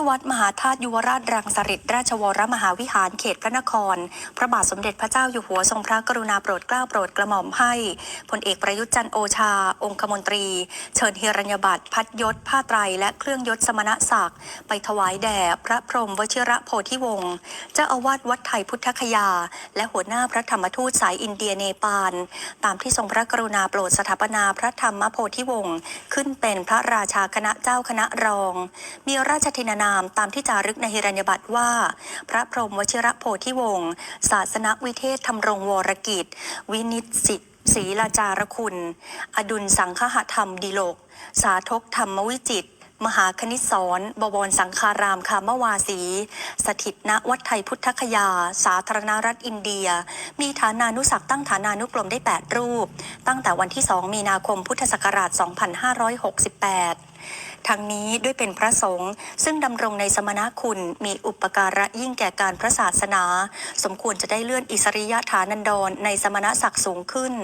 ที่วัดมหาธาตุยุวราชรังสฤษราชวรมหาวิหารเขตพระนคร พระบาทสมเด็จพระเจ้าอยู่หัวทรงพระกรุณาโปรดเกล้าโปรดกระหม่อมให้พลเอกประยุทธ์จันโอชา องคมนตรี เชิญเฮรัญญบัตรพัดยศผ้าไตรและเครื่องยศสมณศักดิ์ไปถวายแด่พระพรหมวชิระโพธิวงศ์เจ้าอาวาสวัดไทยพุทธคยา และหัวหน้าพระธรรมทูตสายอินเดียเนปาลตามที่ทรงพระกรุณาโปรดสถาปนาพระธรรมโพธิวงศ์ขึ้นเป็นพระราชาคณะเจ้าคณะรอง มีราชทินานามตามที่จารึกในหิรัญญบัตรว่า พระพรหมวชิระโพธิวงศ์ศาสนวิเทศธรรมรงวรกิจ วินิจสิศรีลาจารคุณ อดุลสังฆธรรมดิโลก สาทกธรรมวิจิต มหาคณิตสอนบวรสังคารามคามวาสี สถิตณวัดไทยพุทธคยา สาธารณรัฐอินเดีย มีฐานานุศักตั้งฐานานุกรมได้ 8 รูป ตั้งแต่วันที่ 2 มีนาคมพุทธศักราช 2568 ทั้งนี้ด้วยเป็นพระสงฆ์ซึ่งดำรงในสมณคุณมีอุปการะยิ่งแก่การพระศาสนา สมควรจะได้เลื่อนอิสริยฐานันดรในสมณศักดิ์สูงขึ้น